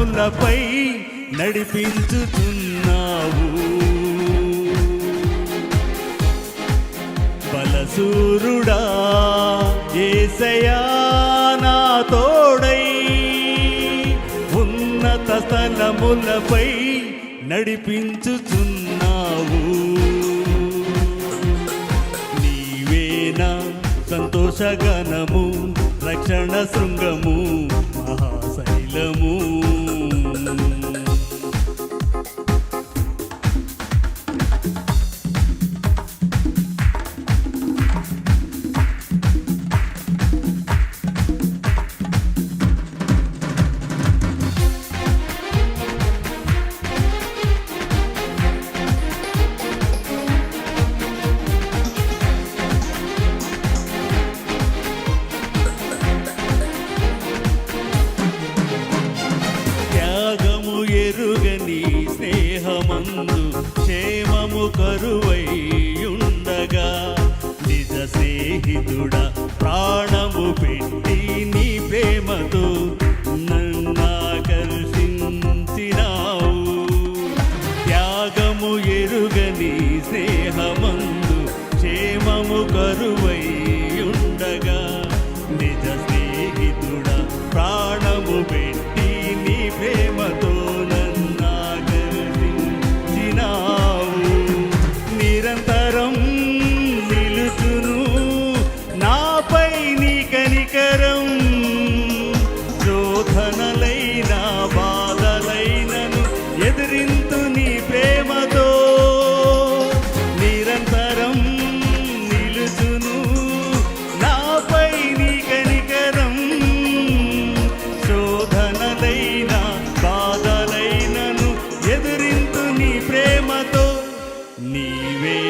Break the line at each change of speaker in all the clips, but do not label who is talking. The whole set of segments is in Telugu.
పై నడిపించుతున్నావు. బలసూరుడా ఏసయా నా తోడై ఉన్నత స్థలములపై నడిపించుతున్నావు నీవేనా సంతోషగనము రక్షణ శృంగము మహాశైలము. స్నేహితుడా ప్రాణము పెట్టి నీవేనా సంతోషగణము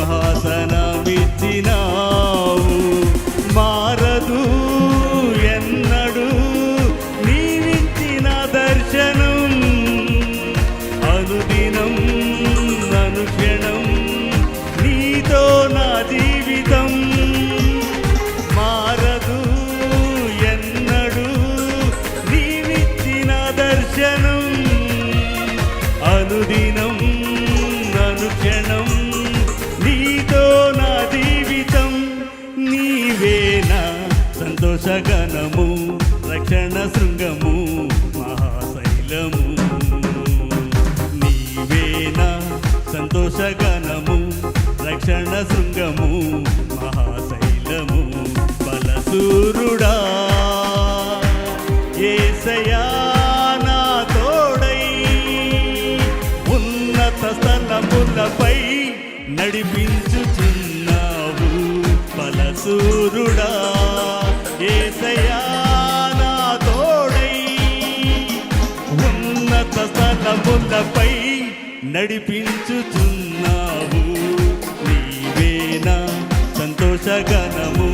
సింహాసనమిచ్చినావు సగనము రక్షణ శృంగము మహాశైలము. నీవేనా సంతోషగణము రక్షణ శృంగము మహాశైలము. బలసూరుడా ఏసయా నా తోడై ఉన్నత స్థలములపై నడిపించుచున్నావు బలసూరుడా. ఏసయా నా తోడై. ఉన్నత స్థలములపై నడిపించుచున్నావు. నీవేనా సంతోషగణము